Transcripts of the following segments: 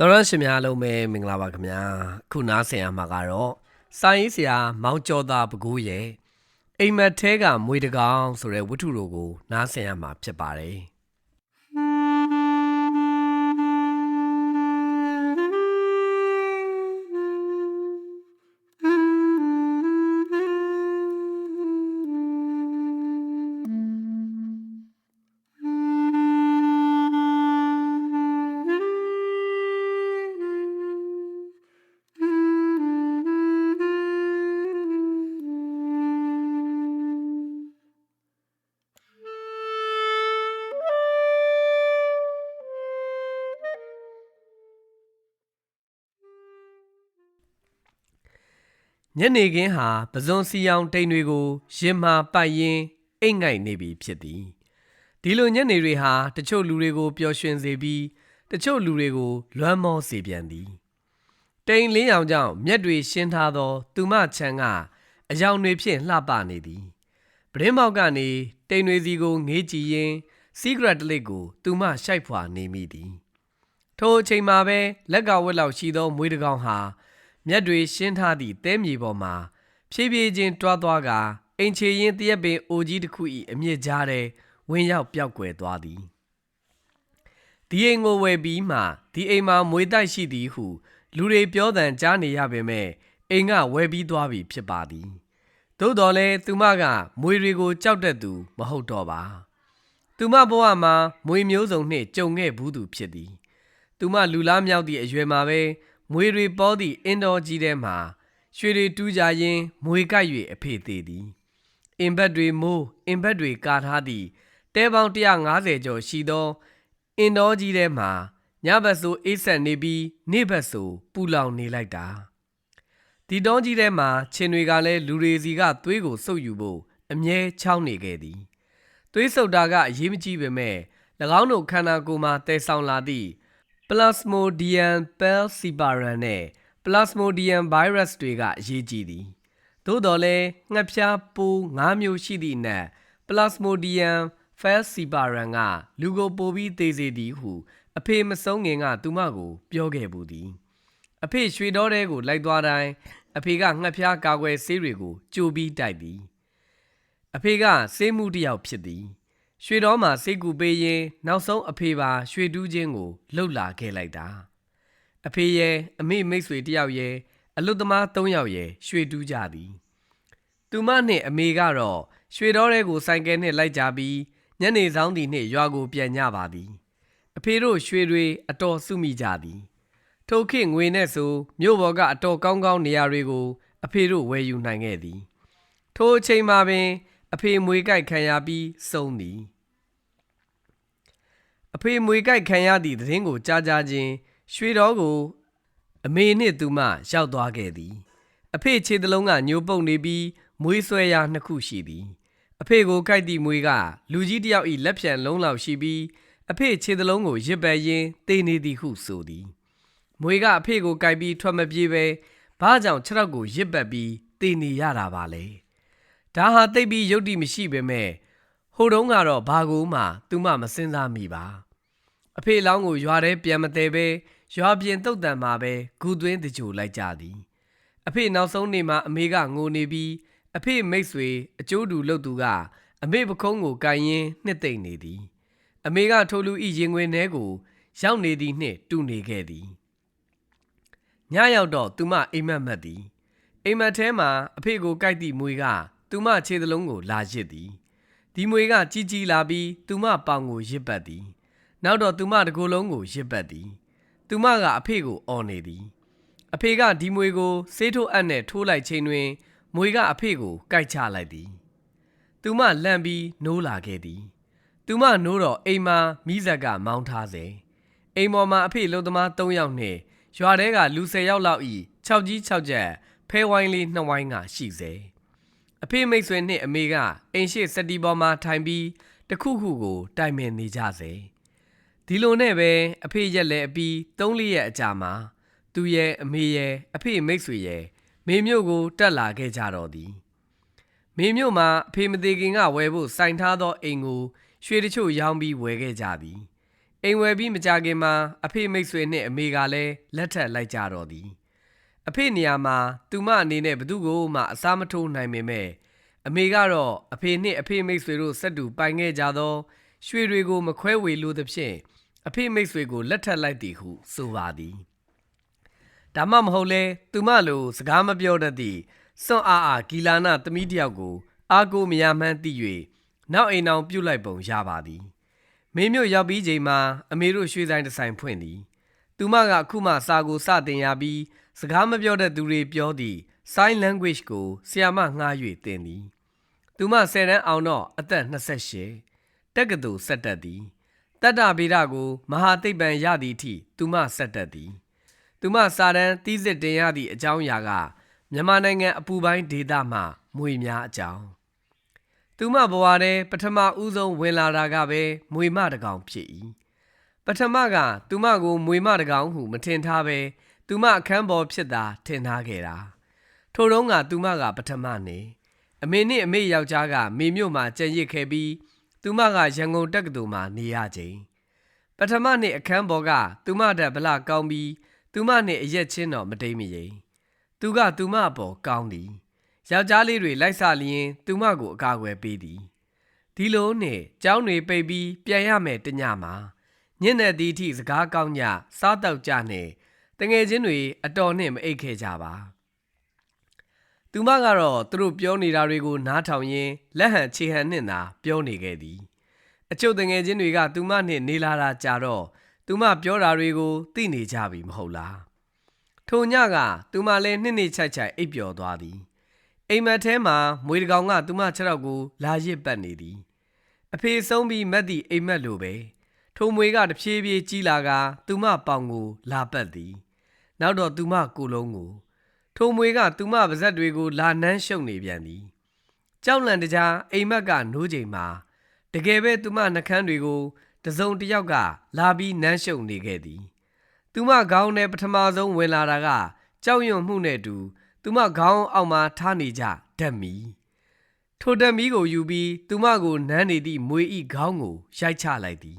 တော်ရရှင်များလုံးပဲမင်္ဂလာပါခင်ဗျာခုနားဆင်ရမှာကတော့စာရေးဆရာမောင်ကျော်သာပကူရဲ့အိမ်မက်ထဲကမွေတကောင်ဆိုတဲ့ဝတ္ထုတို့ကိုနားဆင်ရမှာဖြစ်ပါတယ် ညနေခင်းဟာပဇွန်စီယောင်တိမ်တွေကိုရင်မာပတ်ရင်းအိတ်ငိုက်နေပြီဖြစ်သည်ဒီလိုညနေတွေဟာတချို့လူတွေကိုပျော်ရွှင်စေပြီးတချို့လူတွေကိုလွမ်းမောစေပြန်သည်တိမ်လင်းရောင်ကြောင့်မျက်တွေရှင်းထားသော သူမချမ်းကအယောင်တွေဖြင့်လှပနေသည်ပရင်းမောက်ကနေတိမ်တွေစီကိုငေးကြည့်ရင်းစီဂရက်တလိတ်ကို သူမရှိုက်ဖွာနေမိသည်ထိုအချိန်မှာပဲလက်ကဝက်လောက်ရှိသောမွေးတကောင်ဟာ မျက်တွေရှင်းထားသည့်တဲမြေပေါ်မှာ ဖြည်းဖြည်းချင်းတွားသွားကာအိမ်ချေရင်တရက်ပင်အိုကြီးတစ်ခု၏အမြင့်ကြားထဲဝင်းရောက်ပျောက်ကွယ်သွားသည်ဒီအိမ်ကိုဝယ်ပြီးမှဒီအိမ်မှာမွေးတိုက်ရှိသည်ဟုလူတွေပြောသံကြားနေရပေမဲ့အိမ်ကဝယ်ပြီးသွားပြီဖြစ်ပါသည်သို့တော်လည်းသူမကမွေတွေကိုကြောက်တတ်သူမဟုတ်တော့ပါသူမဘဝမှာမွေမျိုးစုံနှင့်ကြုံခဲ့ဘူးသူဖြစ်သည်သူမလူလားမြောက်သည့်အရွယ်မှာပဲ မွေတွေပေါ်သည့်အင်တော်ကြီးထဲမှာရွှေတွေတူးကြရင်းမွေကိုက်၍အဖေသေးသည်အင်ဘက်တွေမိုးအင်ဘက်တွေကာထားသည့်တဲပေါင်း150ကျော်ရှိသောအင်တော်ကြီးထဲမှာညဘက်ဆိုအေးဆက်နေပြီးနေ့ဘက်ဆိုပူလောင်နေလိုက်တာဒီတောကြီးထဲမှာခြင်တွေကလည်းလူတွေစီကသွေးကိုစုပ်ယူဖို့အမြဲချောင်းနေခဲ့သည်သွေးဆုပ်တာကအရေးမကြီးပေမဲ့၎င်းတို့ခန္ဓာကိုယ်မှာတည်ဆောင်လာသည့် Plasmodium falciparum နဲ့ Plasmodium virus တွေကအရေးကြီးသည်သို့တော်လည်းငှက်ဖျားပိုး၅မျိုးရှိသည့်နက် Plasmodium falciparum ကလူကိုပိုပြီးသေးစေသည်ဟု အဖေမဆုံးငင်ကသူမကို ပြောခဲ့ပူသည်အဖေရွှေတော်တဲကိုလိုက်သွားတိုင်းအဖေကငှက်ဖျားကာကွယ်ဆေးတွေကိုကြိုပြီးတိုက်သည်အဖေကစေးမှုတစ်ယောက်ဖြစ်သည် ရွှေတော်မှာစိတ်ကူပေးရင်နောက်ဆုံးအဖေပါရွှေတူးချင်းကိုလှုပ်လာခဲ့လိုက်တာအဖေရဲ့အမေမိတ်ဆွေတစ်ယောက်ရဲ့အလုတ်သမား၃ယောက်ရဲ့ရွှေတူးကြသည်သူမနှင့်အမေကတော့ရွှေတော်တဲကိုစိုင်ကဲနှင့်လိုက်ကြပြီးညနေဆောင်သည်နှင့်ရွာကိုပြန်ကြပါသည်အဖေတို့ရွှေတွေအတော်စုမိကြသည်ထိုခေတ်ငွေနဲ့ဆိုမြို့ပေါ်ကအတော်ကောင်းကောင်းနေရာတွေကို အဖေတို့ဝယ်ယူနိုင်ခဲ့သည် ထိုအချိန်မှာပင် အဖေမွေကြိုက်ခံရပြီးဆုံးသည်အဖေမွေကြိုက်ခံရသည့်သတင်းကိုကြားကြခြင်းရွှေတော်ကို အမေနှင့်သူမရောက်သွားခဲ့သည် အဖေခြေသလုံးကညိုပုတ်နေပြီးမွေးဆွဲရာနှစ်ခုရှိသည် အဖေကိုကြိုက်သည့်မွေကလူကြီးတစ်ယောက်၏လက်ဖြံလုံးလောက်ရှိပြီးအဖေခြေသလုံးကိုရစ်ပယ်ရင်းတေးနေသည်ဟုဆိုသည်မွေကအဖေကိုကြိုက်ပြီးထွက်မပြေးပဲဘာကြောင့်ခြေထောက်ကိုရစ်ပတ်ပြီးတေးနေရတာပါလဲ ဒါဟာတိတ်ပြီးယုတ်တိမရှိပေမဲ့ဟိုတုန်းကတော့ဘာကိုမှသူမမစင်စားမိပါအဖေလောင်းကိုရွာထဲပြန်မသေးပဲရွာပြင်တုတ်တန်မှာပဲဂူသွင်းတကြိုလိုက်ကြသည်အဖေနောက်ဆုံးနေမှာအမေကငိုနေပြီးအဖေမိတ်ဆွေအကျိုးတူလုပ်သူကအမေပခုံးကိုကန်ရင်နှစ်သိမ့်နေသည် အမေကထိုလူဤရင်ခွင်ထဲကိုရောက်နေသည်နှင့်တူနေခဲ့သည်ညရောက်တော့သူမအိမ်မက်မက်သည်အိမ်မက်ထဲမှာအဖေကိုကြိုက်သည့်မွေက သူမခြေသလုံးကိုလာရစ်သည်ဒီမွေကကြီးကြီးလာပြီးသူမပေါင်ကိုရစ်ပတ်သည် နောက်တော့သူမတစ်ကိုယ်လုံးကိုရစ်ပတ်သည် သူမကအဖေကိုအော်နေသည် အဖေကဒီမွေကိုဆေးထိုးအပ်နဲ့ထိုးလိုက်ချိန်တွင်မွေကအဖေကိုကိုက်ချလိုက်သည် သူမလန့်ပြီးနိုးလာခဲ့သည် သူမနိုးတော့အိမ်မှာမိဇက်ကမောင်းထားစေအိမ်ပေါ်မှာအဖေလုံသမား၃ယောက်နှင့်ရွာထဲကလူ၁၀ယောက်လောက်ဤ၆ကြီး၆ချက်ဖဲဝိုင်းလေးနှစ်ဝိုင်းကရှိစေ အဖေမိတ်ဆွေနှင့်အမေကအိမ်ရှိစက်တီပေါ်မှာထိုင်ပြီးတစ်ခုခုကိုတိုင်ပင်နေကြစေဒီလိုနဲ့ပဲအဖေရက်လဲအပြီး၃လရက်အကြာမှာသူရဲ့အမေရဲ့အဖေမိတ်ဆွေရဲ့မေမျိုးကိုတက်လာခဲ့ကြတော့သည်မေမြို့မှာအဖေမသေးခင်ကဝယ်ဖို့စိုင်ထားသောအိမ်ကိုရွှေတချို့ရောင်းပြီးဝယ်ခဲ့ကြသည်အိမ်ဝယ်ပြီးမကြခင်မှာအဖေမိတ်ဆွေနှင့်အမေကလည်းလက်ထပ်လိုက်ကြတော့သည် အဖေနေရာမှာသူမအနေနဲ့ဘသူကိုမှအစားမထိုးနိုင်ပေမဲ့အမေကတော့အဖေနှင့်အဖေမိတ်ဆွေတို့ဆက်တူပိုင်ခဲ့ကြသောရွှေတွေကိုမခွဲဝေလိုသဖြင့်အဖေမိတ်ဆွေကိုလက်ထပ်လိုက်သည်ဟုဆိုပါသည်ဒါမှမဟုတ်လဲသူမလိုစကားမပြောတတ်သည့်စွန့်အားအားဂီလာနာသမီးတယောက်ကို အာကိုမရမှန်းသိ၍နောက်အိမ်အောင်ပြုတ်လိုက်ပုံရပါသည်မင်းမျိုးရောက်ပြီးချိန်မှာအမေတို့ရွှေဆိုင်တစ်ဆိုင်ဖွင့်သည်သူမကအခုမှစာကိုစတင်ရပြီး စကားမပြောတဲ့သူတွေပြောသည့် sign language ကိုဆီယာမငှား၍သင်သည်သူမ10တန်းအောင်တော့အသက်28တက္ကသိုလ်ဆက်တက်သည်တတ္တဗေဒကိုမဟာသိပ္ပံရသည့်အထိသူမဆက်တက်သည်သူမစာတန်းတီးစစ်တင်ရသည့်အကြောင်းအရာကမြန်မာနိုင်ငံအပူပိုင်းဒေသမှမွေများအကြောင်းသူမဘဝထဲပထမဦးဆုံးဝင်လာတာကပဲမွေမတကောင်ဖြစ်၏ပထမကသူမကိုမွေမတကောင်ဟုမထင်ထားပဲ သူမအခန်းပေါ်ဖြစ်တာထင်ထားခဲ့တာထို့တုန်းကသူမကပထမနေအမေနှင့်အမေယောက်ျားကမေမြို့မှာကြံရစ်ခဲ့ပြီးသူမကရန်ကုန်တက္ကသိုလ်မှာနေရချိန်ပထမနေ့အခန်းပေါ်ကသူမတက်ဗလာကောင်းပြီးသူမနှင့်အရက်ချင်းတော့မတိမ်မရင်သူကသူမအပေါ်ကောင်းသည်ယောက်ျားလေးတွေလိုက်စားလျင်သူမကိုအကာအကွယ်ပေးသည်ဒီလိုနဲ့ကျောင်းတွေပိတ်ပြီးပြန်ရမယ်တညမှာညနေသည့်အထိစကားကောင်းညစားတော့ကြနဲ့ တငယ်ချင်းတွေအတော်နဲ့မအိတ်ခဲ့ကြပါသူမကတော့သူတို့ပြောနေတာတွေကိုနားထောင်ရင်းလက်ဟန်ခြေဟန်နဲ့သာပြောနေခဲ့သည်အချို့တငယ်ချင်းတွေကသူမနဲ့နေလာတာကြာတော့သူမပြောတာတွေကိုသိနေကြပြီမဟုတ်လားထိုညကသူမလည်းနှစ်နှစ်ချိုက်ချိုက်အိပ်ပျော်သွားသည်အိမ်မက်ထဲမှာမွေတကောင်ကသူမခြေထောက်ကိုလာရစ်ပတ်နေသည်အဖေဆုံးပြီးမက်သည့်အိမ်မက်လိုပဲထိုမွေကတဖြည်းဖြည်းကြီးလာကသူမပေါင်ကိုလာပတ်သည် နောက်တော့သူမကိုယ်လုံးကိုထိုမွေကသူမပါဇက်တွေကိုလာနှမ်းရှုပ်နေပြန်သည်ကြောက်လန့်တကြားအိမ်မက်ကနိုးချိန်မှာတကယ်ပဲသူမနှကန်းတွေကိုတစုံတစ်ယောက်ကလာပြီးနမ်းရှုပ်နေခဲ့သည်သူမခေါင်းထဲပထမဆုံးဝင်လာတာကကြောက်ရွံ့မှုနဲ့တူသူမခေါင်းအောက်မှာထားနေကြဓာတ်မီထိုဓာတ်မီကိုယူပြီးသူမကိုနမ်းနေသည့်မွေဤခေါင်းကိုရိုက်ချလိုက်သည်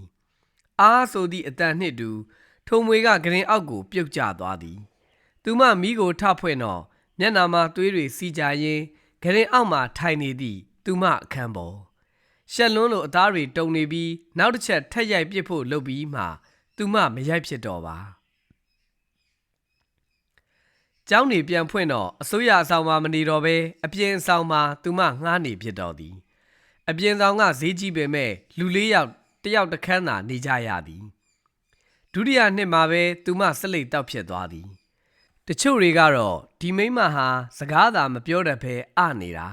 အားဆိုသည့်အတန်နှင့်တူ ထုံမွေကဂရင်အောက်ကိုပြုတ်ကျသွားသည်သူမမိကိုထဖွဲ့တော့မျက်နာမှာသွေးတွေစီကြရင်ဂရင်အောက်မှာထိုင်နေသည့်သူမအခန်းပေါ်ရှက်လွန်းလိုအသားတွေတုံနေပြီးနောက်တစ်ချက်ထက်ရိုက်ပစ်ဖို့လုပ်ပြီးမှသူမမရိုက်ဖြစ်တော့ပါကျောင်းနေပြန်ဖွင့်တော့အစိုးရအဆောင်မှာမနေတော့ဘဲအပြင်အဆောင်မှာသူမငှားနေဖြစ်တော်သည် အပြင်ဆောင်ကဈေးကြီးပေမဲ့လူလေးယောက်တယောက်တစ်ခန်းသာနေကြရသည် ဒုတိယနှစ်မှာပဲသူမဆက်လက်တောက်ဖြစ်သွားသည်တချို့တွေကတော့ဒီမိန်းမဟာစကားသာမပြောတတ်ဘဲအနေတာ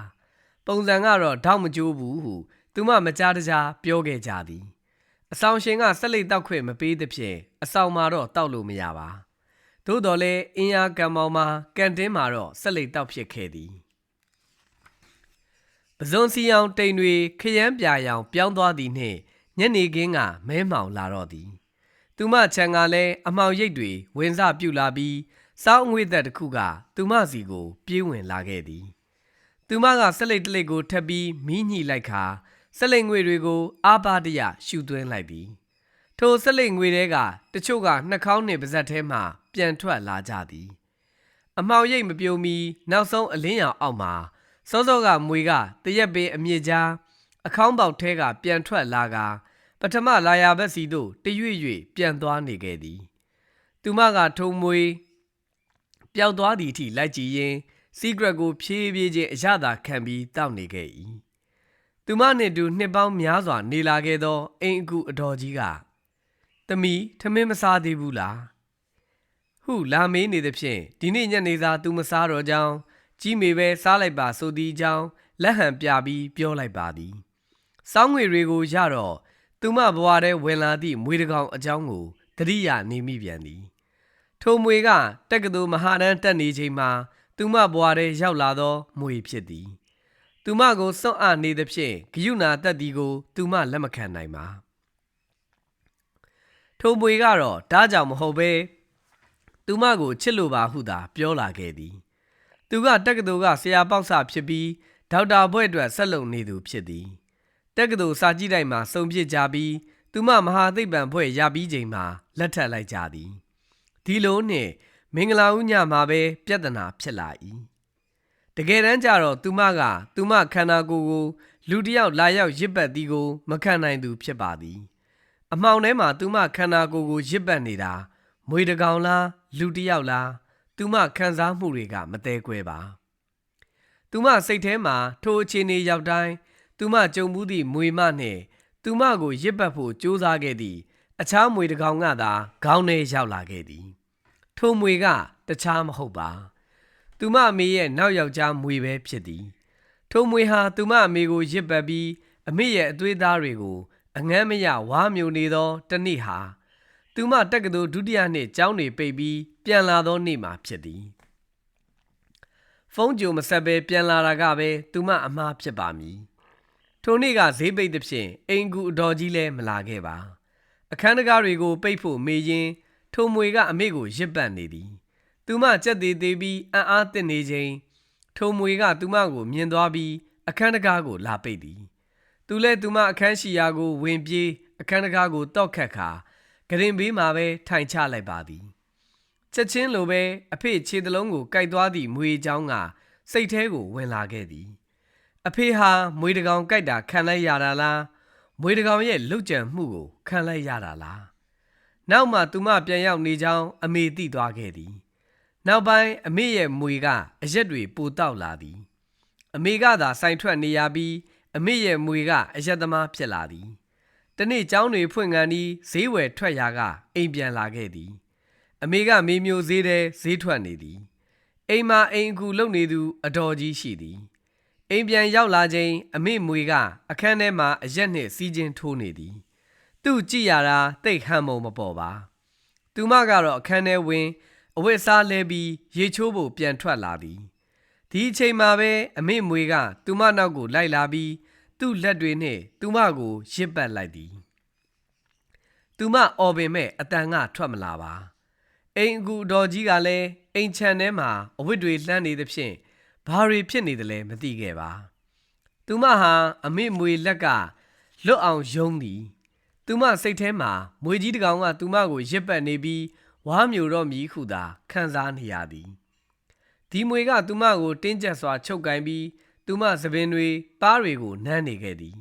ပုံစံကတော့ထောက်မကြိုးဘူးဟုသူမမကြားတကြားပြောခဲ့ကြသည်အဆောင်ရှင်ကဆက်လက်တောက်ခွင့်မပေးသဖြင့်အဆောင်မှာတော့တောက်လို့မရပါသို့တော်လည်းအင်းအားကံမောင်မှာကန်တင်းမှာတော့ဆက်လက်တောက်ဖြစ်ခဲ့သည်ပဇွန်စီအောင်တိန်တွေခရမ်းပြာရောင်ပြောင်းသွားသည်နှင့်ညနေခင်းကမဲမှောင်လာတော့သည် သူမချန်ကလည်းအမှောင်ရိပ်တွေဝင်စပြုတ်လာပြီးစောင်းငွေသက်တစ်ခုကသူမစီကိုပြေးဝင်လာခဲ့သည်သူမကဆက်လက်တလက်ကိုထပ်ပြီးမီးညှိလိုက်ခါဆက်လက်ငွေတွေကိုအာပါတရရှူသွင်းလိုက်သည်ထိုဆက်လက်ငွေတွေကတချို့ကနှာခေါင်းနှင့်ပါးစပ်ထဲမှပြန်ထွက်လာကြသည် အမှောင်ရိပ်မပြုံမီနောက်ဆုံးအလင်းရောင်အောက်မှာစောစောကမွေကတရက်ပင်အမြင့်ကြားအခေါင်းပေါက်ထဲကပြန်ထွက်လာက ပထမလာယာဘက်စီသို့တရွေ့ရွေ့ပြန်သွားနေခဲ့သည် သူမကထုံမွေပျောက်သွားသည့်အထိလိုက်ကြည့်ရင်စီဂရက်ကိုဖြည်းဖြည်းချင်းအရသာခံပြီးတောက်နေခဲ့၏သူမနှင့်တူနှစ်ပေါင်းများစွာ နေလာခဲ့သောအိမ်အကူအတော်ကြီးကတမီထမင်းမစားသေးဘူးလားဟုလာမေးနေသဖြင့်ဒီနေ့ညနေစာသူမစားတော့ကြောင်းကြီးမေပဲစားလိုက်ပါဆိုသည်ကြောင်းလက်ဟန်ပြပြီးပြောလိုက်ပါသည်စောင်းငွေတွေကိုရတော့ သူမဘဝထဲဝင်လာသည့်မွေတကောင်အကြောင်းကိုတတိယနေမိပြန်သည်ထိုမွေကတက္ကသိုလ်မဟာတန်းတက်နေချိန်မှာသူမဘွားထဲရောက်လာသောမွေဖြစ်သည်သူမကိုစွန့်အားနေသဖြင့်ဂယုဏတက်သည်ကို သူမလက်မခံနိုင်ပါထိုမွေကတော့တားကြောင်မဟုတ်ပဲသူမကိုချစ်လိုပါဟုသာပြောလာခဲ့သည် သူကတက္ကသိုလ်ကဆရာပေါက်ဆဖြစ်ပြီးဒေါက်တာဘွဲ့အတွက်ဆက်လုပ်နေသူဖြစ်သည် တက္ကသိုလ်စာကြည့်တိုက်မှာစုံပြစ်ကြပြီးသူသူမမဟာသိပ္ပံဖွဲ့ရပြီးချိန်မှာလက်ထပ်လိုက်ကြသည်ဒီလိုနှင့်မင်္ဂလာဦးညမှာပဲပြဿနာဖြစ်လာ၏တကယ်တမ်းကျတော့သူမက သူမခန္ဓာကိုယ်ကိုလူတစ်ယောက်လာရောက်ရစ်ပတ်သည်ကိုမခံနိုင်သူဖြစ်ပါသည်အမှောင်ထဲမှာသူမခန္ဓာကိုယ်ကိုရစ်ပတ်နေတာမွေတကောင်လားလူတစ်ယောက်လားသူမခံစားမှုတွေကမသေးခွဲပါသူမစိတ်ထဲမှာထိုအခြေအနေရောက်တိုင်း သူမကြုံမှုသည့်မွေမနှင့်သူမကိုရစ်ပတ်ဖို့ကြိုးစားခဲ့သည့်အခြားမွေတကောင်ကသာခေါင်းထဲရောက်လာခဲ့သည်ထိုမွေကတခြားမဟုတ်ပါ သူမအမေရဲ့နောက်ယောက်ျားမွေပဲဖြစ်သည်ထိုမွေဟာသူမအမေကိုရစ်ပတ်ပြီးအမေရဲ့အသွေးသားတွေကိုအငမ်းမရဝါမျိုးနေသောတနေ့ဟာသူမတက္ကသိုလ်ဒုတိယနှစ်ကျောင်းနေပိတ်ပြီးပြန်လာသောနေ့မှာဖြစ်သည်ဖုန်းကြိုမဆက်ပဲပြန်လာတာကပဲသူမအမှားဖြစ်ပါမည် ထိုနေ့ကဈေးပိတ်သဖြင့်အိမ်ကူအတော်ကြီးလည်းမလာခဲ့ပါအခန်းတကားတွေကိုပိတ်ဖို့မေးရင်းထိုမွေကအမေကိုရစ်ပတ်နေသည်သူမကြက်သေးသေးပြီးအံ့အားသင့်နေချိန်ထိုမွေကသူမကိုမြင်သွားပြီးအခန်းတကားကိုလာပိတ်သည်သူလည်းသူမအခန်းရှိရာကိုဝင်ပြေးအခန်းတကားကိုတောက်ခတ်ခါဂရင်ဘေးမှာပဲထိုင်ချလိုက်ပါသည်ချက်ချင်းလိုပဲအဖေခြေတလုံးကိုကြိုက်သွားသည့်မွေချောင်းကစိတ်ထဲကိုဝင်လာခဲ့သည် အဖေဟာမွေတကောင်ကြိုက်တာခံလိုက်ရတာလားမွေတကောင်ရဲ့လှုပ်ကြံမှုကိုခံလိုက်ရတာလားနောက်မှသူမပြန်ရောက်နေကြောင်းအမေသိသွားခဲ့သည်နောက်ပိုင်းအမေရဲ့မွေကအရက်တွေပိုတောက်လာသည်အမေကသာဆိုင်ထွက်နေရပြီးအမေရဲ့မွေကအရက်သမားဖြစ်လာသည်တနေ့ကျောင်းတွေဖွင့်ကန်ပြီးဈေးဝယ်ထွက်ရာကအိမ်ပြန်လာခဲ့သည်အမေကမေမျိုးဈေးထဲဈေးထွက်နေသည်အိမ်မှာအိမ်အခုလုံနေသူအတော်ကြီးရှိသည် အိမ်ပြန်ရောက်လာချိန်အမေမွေက အခန်းထဲမှာအရက်နှင့်စီးချင်းထိုးနေသည် သူ့ကြည့်ရတာတိတ်ဟန်မုံမပေါ်ပါ သူမကတော့အခန်းထဲဝင်အဝတ်စားလဲပြီးရေချိုးဖို့ပြန်ထွက်လာသည်ဒီအချိန်မှာပဲအမေမွေက သူမနောက်ကိုလိုက်လာပြီးသူ့လက်တွေနှင့်သူမကိုရစ်ပတ်လိုက်သည်သူမအော်ပင်မဲ့အတန်ကထွက်မလာပါအိမ်အကူအတော်ကြီးကလည်းအိမ်ချန်ထဲမှာအဝတ်တွေလှမ်းနေသဖြင့် ဘာတွေဖြစ်နေတယ်လဲမသိခဲ့ပါသူမဟာအမေမွေလက်ကလွတ်အောင်ယုံသည်သူမစိတ်ထဲမှာမွေကြီးတစ်ကောင်ကသူမကိုရစ်ပတ်နေပြီးဝါမျိုးတော့မြည်ခုသာခံစားနေရသည်ဒီမွေကသူမကိုတင်းကျပ်စွာချုပ်ကင်ပြီးသူမသပင်တွေပါးတွေကိုနမ်းနေခဲ့သည်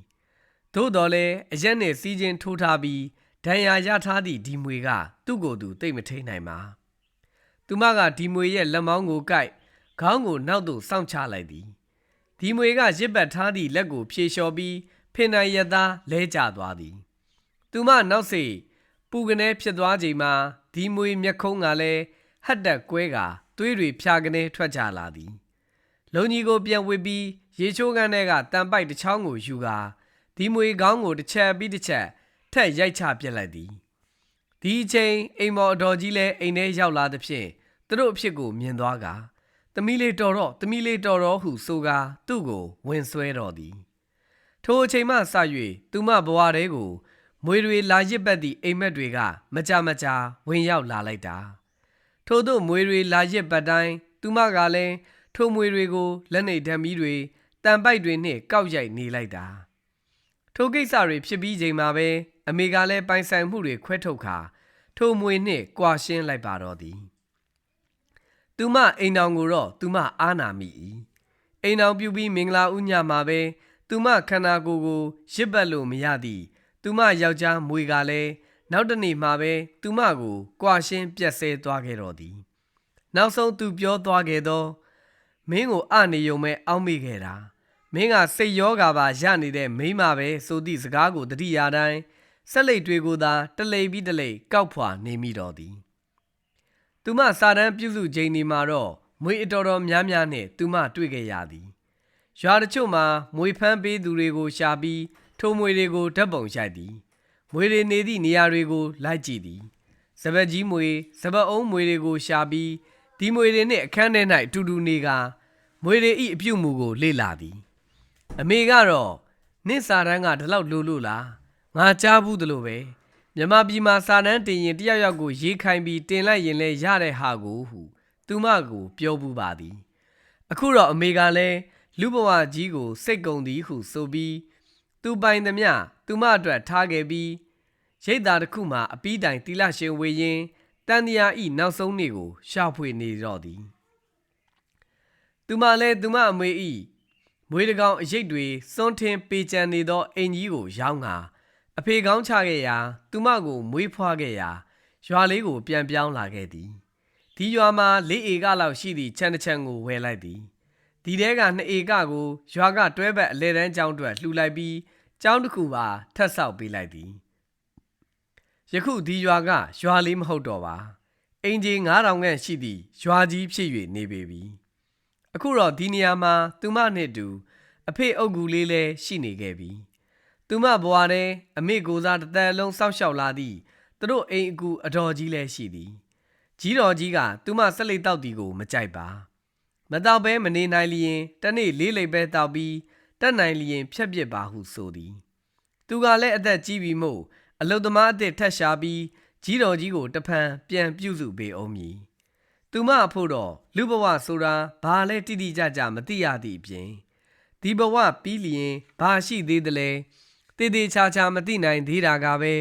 သို့တော်လည်းအရက်နှင့်စီးချင်းထိုးထားပြီးဒဏ်ရာရထားသည့်ဒီမွေက သူ့ကိုယ်သူတိတ်မထိန်နိုင်ပါသူမကဒီမွေရဲ့လက်မောင်းကိုကိုက် ခေါင်းကိုနောက်သို့စောင့်ချလိုက်သည်ဒီမွေကရစ်ပတ်ထားသည့်လက်ကိုဖြေလျှော်ပြီးဖင်နိုင်ရသားလဲကျသွားသည်သူမနောက်စိပူကနေဖြစ်သွားချိန်မှာဒီမွေမျက်ခုံးကလည်းဟတ်တက်ကွဲကသွေးတွေဖြာကနေထွက်ကြလာသည်လုံကြီးကိုပြန်ဝစ်ပြီးရေချိုးကန်းထဲကတန်ပိုက်တစ်ချောင်းကိုယူကာဒီမွေကောင်းကိုတစ်ချက်ပြီးတစ်ချက်ထက်ရိုက်ချပြစ်လိုက်သည်ဒီအချိန်အိမ်မော်အတော်ကြီးလည်းအိမ်ထဲရောက်လာသဖြင့်သူတို့အဖြစ်ကိုမြင်သွားကာ သမီးလေးတော်တော့သမီးလေးတော်တော့ဟုဆိုကာသူ့ကိုဝင်ဆွဲတော်သည်ထိုအချိန်မှစ၍သူမဘဝတဲကိုမွေတွေလာရစ်ပတ်သည့်အိမ်မက်တွေကမကြမကြာဝင်ရောက်လာလိုက်တာထို့သောမွေတွေလာရစ်ပတ်တိုင်းသူမကလည်းထိုမွေတွေကိုလက်နေဓာမီတွေတန်ပိုက်တွေနှင့်ကောက်ရိုက်နေလိုက်တာထိုကိစ္စတွေဖြစ်ပြီးချိန်မှာပဲအမေကလည်းပိုင်ဆိုင်မှုတွေခွဲထုတ်ခါထိုမွေနှင့်ကွာရှင်းလိုက်ပါတော့သည် သူမအိမ်တော်ကိုတော့သူမအားနာမိ၏အိမ်တော်ပြုပြီးမင်္ဂလာဥညမှာပဲသူမခန္ဓာကိုယ်ကိုရစ်ပတ်လို့မရသည့်သူမယောက်ျားမွေကလည်းနောက်တနေ့မှာပဲသူမကိုကွာရှင်းပြက်ဆဲသွားခဲ့တော်သည်နောက်ဆုံးသူပြောသွားခဲ့သောမင်းကိုအနေယုံမဲ့အောက်မိခဲ့တာမင်းကစိတ်ယောဂါပါရနေတဲ့မိန်းမပဲဆိုသည့်စကားကိုတတိယာတိုင်းဆက်လက်တွေကိုသာတလိပ်ပြီးတလိပ်ကောက်ဖွာနေမိတော်သည် သူမစာတန်းပြုစုချိန်ဒီမှာတော့မွေအတော်တော်များများနဲ့သူမတွေ့ခဲ့ရသည်ရွာတချို့မှာမွေဖမ်းပေးသူတွေကိုရှာပြီးထိုမွေတွေကိုဓာတ်ပုံရိုက်သည်မွေတွေနေသည့်နေရာတွေကိုလိုက်ကြည့်သည်စပတ်ကြီးမွေစပတ်အုံးမွေတွေကိုရှာပြီးဒီမွေတွေနှင့်အခန်းထဲ၌အတူတူနေကမွေတွေဤအပြုတ်မှုကိုလေ့လာသည် အမေကတော့နင့်စာတန်းကဒီလောက်လိုလို့လားငါကြားဘူးသလိုပဲ မြမပြည်မှာစာတန်းတင်ရင်တယောက်ယောက်ကိုရေးခိုင်းပြီးတင်လိုက်ရင်လည်းရတဲ့ဟာကိုဟုသူမကိုပြောဘူးပါသည် အခုတော့အမေကလည်းလူဘဝကြီးကိုစိတ်ကုံသည်ဟုဆိုပြီးသူပိုင်သမျှသူမအတွက်ထားခဲ့ပြီးရိတ်သားတစ်ခုမှအပီးတိုင်တီလာရှင်ဝေရင်တန်တရာဤနောက်ဆုံးနေ့ကိုရှာဖွေနေတော့သည်သူမလည်းသူမအမွေဤမွေးတကောင်အရိတ်တွေစွန်းထင်းပေကြံနေသောအိမ်ကြီးကိုရောက်ငါ အဖေကောင်းချခဲ့ရာ သူမကိုမွေးဖွားခဲ့ရာရွာလေးကို ပြန်ပြောင်းလာခဲ့သည်ဒီရွာမှာလေးဧကလောက်ရှိသည့်ခြံတစ်ခြံကိုဝယ်လိုက်သည်ဒီတဲကနှစ်ဧကကိုရွာကတွဲဘက်အလဲတန်းကျောင်းအတွက်လှူလိုက်ပြီးကျောင်းတစ်ခုပါထပ်ဆောက်ပေးလိုက်သည်ယခုဒီရွာကရွာလေးမဟုတ်တော့ပါအင်ဂျီ9000ခန့်ရှိသည့်ရွာကြီးဖြစ်၍နေပေပြီအခုတော့ဒီနေရာမှာသူမနှင့်အတူ အဖေအုပ်ကူလေးလည်းရှိနေခဲ့ပြီ သူမဘွားတဲ့အမေကိုစားတစ်သက်လုံးစောင့်ရှောက်လာသည့်သူတို့အိမ်အကူအတော်ကြီးလည်းရှိသည်ကြီးတော်ကြီးကသူမဆက်လက်တောက်တီကိုမကြိုက်ပါမတောက်ဘဲမနေနိုင်လျင်တနေ့လေးလိပ်ပဲတောက်ပြီးတက်နိုင်လျင်ဖြတ်ပစ်ပါဟုဆိုသည် သူကလည်းအသက်ကြီးပြီမို့အလုတ်သမားအစ်စ်ထက်ရှာပြီးကြီးတော်ကြီးကိုတဖန်ပြန်ပြုစုပေးအောင်မည်။သူမအဖို့တော့လူဘဝဆိုတာဘာလဲတိတိကျကျမသိရသည့်အပြင်ဒီဘဝပြီးလျင်ဘာရှိသေးသလဲ တည်တည်ချာချာမသိနိုင်သေးတာကပဲ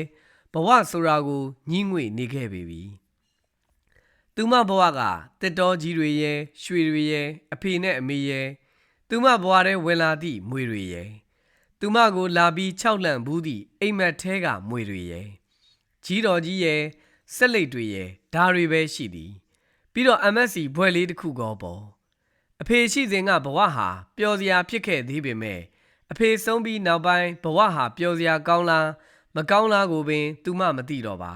ဘဝဆိုတာကိုညှိငွေ့နေခဲ့ပေပြီ။သူမဘဝကတက်တော်ကြီးတွေရဲ့ရွှေတွေရဲ့အဖေနဲ့အမေရဲ့သူမဘဝထဲဝင်လာသည့်မွေတွေရဲ့သူမကိုလာပြီး၆လန့်ဘူးသည့်အိမ်မက်ထဲကမွေတွေရဲ့ကြီးတော်ကြီးရဲ့ဆက်လက်တွေရဲ့ဓာတွေပဲရှိသည်ပြီးတော့ MSC ဘွဲလေးတစ်ခုကောပေါ့အဖေရှိစဉ်ကဘဝဟာပျော်စရာဖြစ်ခဲ့သေးပေမဲ့ အဖေဆုံးပြီးနောက်ပိုင်းဘဝဟာပျော်စရာကောင်းလားမကောင်းလားကိုပင် သူမမသိတော့ပါ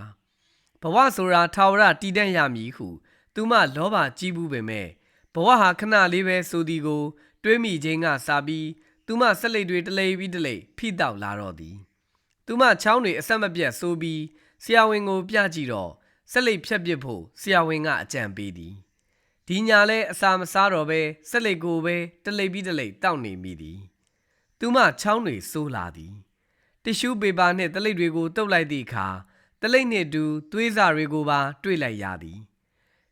ဘဝဆိုတာထာဝရတည်တံ့ရမည်ဟု သူမလောဘကြီးဘူးပေမဲ့ဘဝဟာခဏလေးပဲဆိုသည်ကို တွေးမိခြင်းကစပြီးသူမဆက်လက်တွေတလိပြီးတလိဖိတောက်လာတော့သည်သူမချောင်းတွေအဆက်မပြတ်ဆိုးပြီးဆရာဝန်ကိုပြကြည့်တော့ဆက်လက်ဖြတ်ပစ်ဖို့ဆရာဝန်ကအကြံပေးသည်ဒီညာလဲအစာမစားတော့ပဲဆက်လက်ကိုပဲတလိပြီးတလိတောက်နေမိသည် သူမချောင်းတွေဆိုးလာသည်တ िश ူးပေပါနှင့်တလိတွေကိုတုပ်လိုက်သည့်အခါတလိနှင့်အတူသွေးစာတွေကိုပါ တွေ့လိုက်ရသည်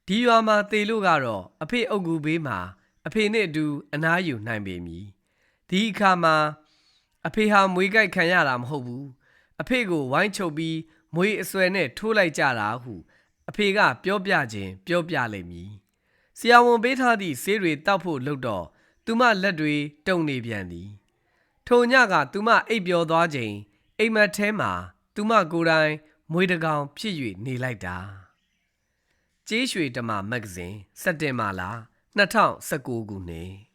ဒီရွာမှာတေလို့ကတော့အဖေအုပ်ကူဘေးမှာအဖေနှင့်အတူအနားယူနိုင်ပေမည်ဒီအခါမှာအဖေဟာမွေးကြိုက်ခံရတာမဟုတ်ဘူးအဖေကိုဝိုင်းချုပ်ပြီးမွေးအစွဲနဲ့ထိုးလိုက်ကြတာဟု အဖေကပြောပြခြင်းပြောပြလိမ့်မည်ဆရာဝန်ပေးထားသည့်ဆေးတွေတောက်ဖို့လုပ်တော့သူမလက်တွေတုံနေပြန်သည် ထိုညကသူမအိပ်ပျော်သွားချိန်အိမ်မက်ထဲမှာသူမကိုယ်တိုင်မွေးတကောင်ဖြစ်၍နေလိုက်တာကျေးရွှေတမမဂ္ဂဇင်းစက်တင်ဘာလ2019ခုနှစ်